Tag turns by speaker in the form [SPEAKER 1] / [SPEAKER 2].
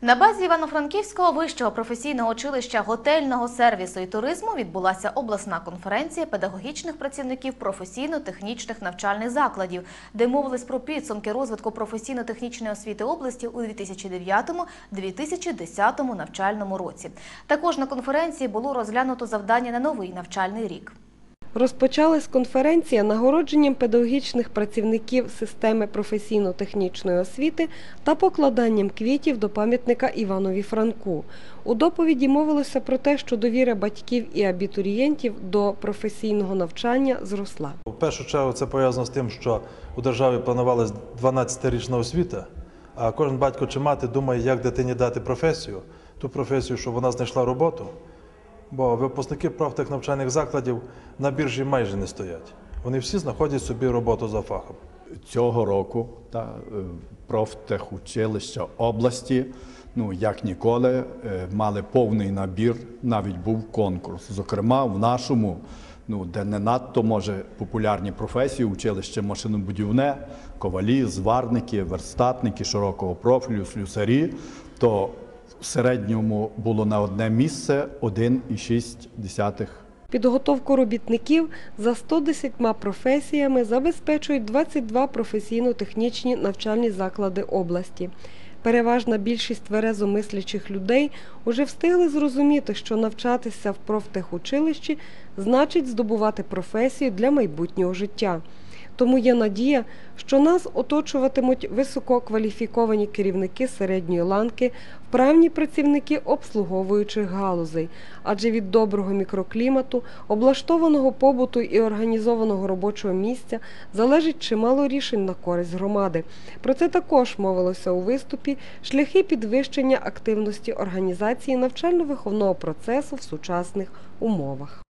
[SPEAKER 1] На базі Івано-Франківського вищого професійного училища готельного сервісу і туризму відбулася обласна конференція педагогічних працівників професійно-технічних навчальних закладів, де мовились про підсумки розвитку професійно-технічної освіти області у 2009-2010 навчальному році. Також на конференції було розглянуто завдання на новий навчальний рік.
[SPEAKER 2] Розпочалась конференція нагородженням педагогічних працівників системи професійно-технічної освіти та покладанням квітів до пам'ятника Іванові Франку. У доповіді мовилося про те, що довіра батьків і абітурієнтів до професійного навчання зросла.
[SPEAKER 3] В першу чергу це пов'язано з тим, що у державі планувалась 12-річна освіта, а кожен батько чи мати думає, як дитині дати професію, ту професію, щоб вона знайшла роботу. Бо випускники профтехнавчальних закладів на біржі майже не стоять. Вони всі знаходять собі роботу за фахом.
[SPEAKER 4] цього року та е, профтехучилища області, ну як ніколи, е, мали повний набір, навіть був конкурс. Зокрема, в нашому, ну де не надто може популярні професії, училище машинобудівне, ковалі, зварники, верстатники широкого профілю, слюсарі, то в середньому було на одне місце 1,6
[SPEAKER 2] Підготовку робітників за 110 професіями забезпечують 22 професійно-технічні навчальні заклади області. Переважна більшість тверезомислячих людей уже встигли зрозуміти, що навчатися в профтехучилищі значить здобувати професію для майбутнього життя. Тому є надія, що нас оточуватимуть висококваліфіковані керівники середньої ланки, вправні працівники обслуговуючих галузей, адже від доброго мікроклімату, облаштованого побуту і організованого робочого місця залежить чимало рішень на користь громади. Про це також мовилося у виступі шляхи підвищення активності організації навчально-виховного процесу в сучасних умовах.